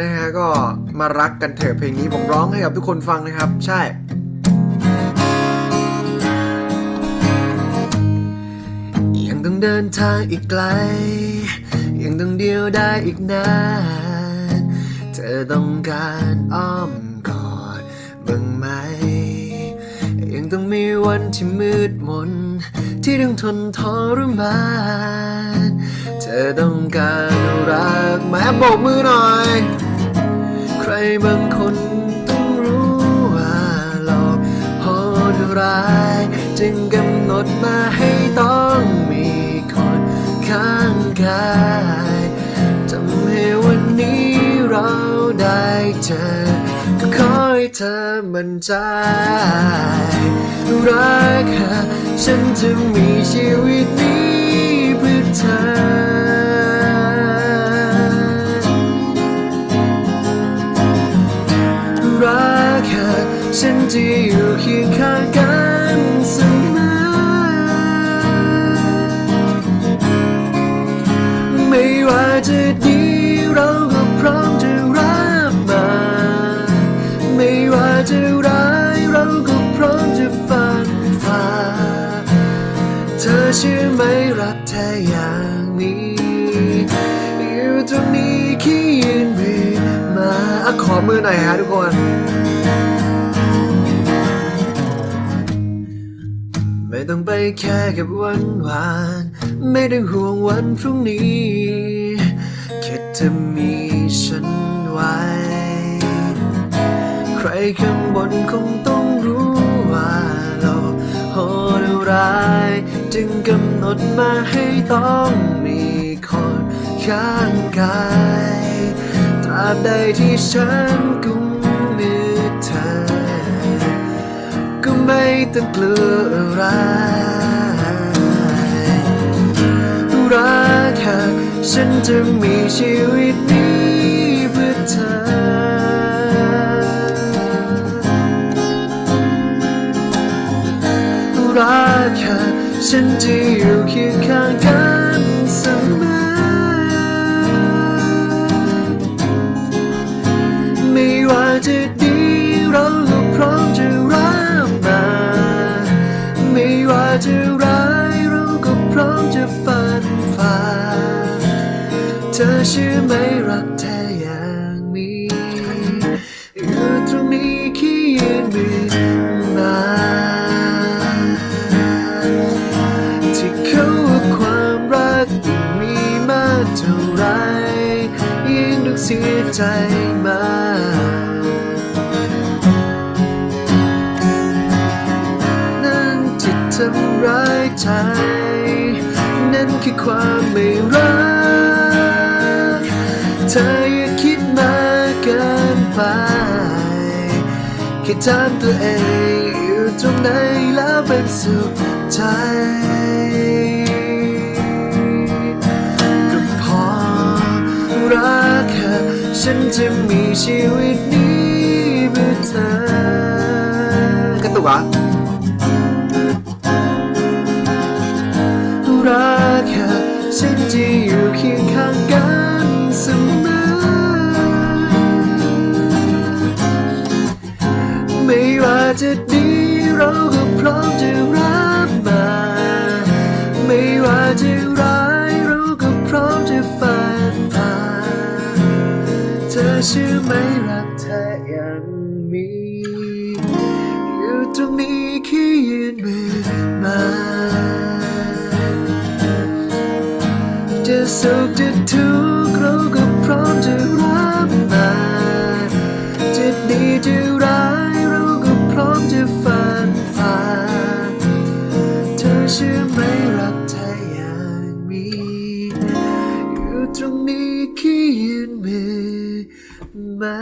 นะฮะก็มารักกันเถอะเพลงนี้ผมร้องให้กับทุกคนฟังนะครับ ใช่ ยังต้องเดินทางอีกไกล ยังต้องเดียวได้อีกนานเธอต้องการอ้อมกอดบ้างไหม ยังต้องมีวันที่มืดมน ที่ต้องทนทรมานเธอต้องการรักแม้โบกมือหน่อย บางคนต้องรู้ว่าหลอกโหดร้าย จึงกำหนดมาให้ต้องมีคนข้างกายทำให้วันนี้เราได้เจอก็ขอให้เธอมั่นใจรักฉันจะมีชีวิตนี้เพื่อเธอ ฉันจะอยู่เคียงข้างกันเสมอไม่ว่าจะดีเราก็พร้อมจะรับมา ไม่ว่าจะร้ายเราก็พร้อมจะฟันฝ่าเธอเชื่อไหมรักแท้อย่างนี้อยู่ตรงนี้ขี้ยืนมือมาอขอมือหน่อยฮะทุกคน ไม่ต้องไปแค่กับวันวาน ไม่ต้องห่วงวันพรุ่งนี้แค่เธอมีฉันไว้ ใครข้างบนคงต้องรู้ว่าเราโหดร้าย จึงกำหนดมาให้ต้องมีคนข้างกาย ตราบใดที่ฉันกุม ต้องกลัวอะไร รักหากฉันจะมีชีวิตนี้เพื่อเธอ รักหากฉันจะอยู่เคียงข้างกันเสมอ เธอเชื่อไหมรักแท้อย่างมีอยู่ตรงนี้ขี้ยืนมือมาที่เขาว่าความรักยังมีมากเท่าไรยิ่งต้องเสียใจมากนั่นที่ทำร้ายใจ นั่นคือความไม่รัก ธออย่าคิดมากเกินไป แค่ถามตัวเองอยู่ตรงไหนแล้วเป็นสุขใจก็พอรักเธอฉันจะมีชีวิตนี้เพื่อเธอกระตุกอะ เชื่อไหมรักเธอยังมี อยู่ตรงนี้แค่ยืนมือมาจะสุขจะทุกข์เราก็ ตรงนี้ขี้ยืนมือมา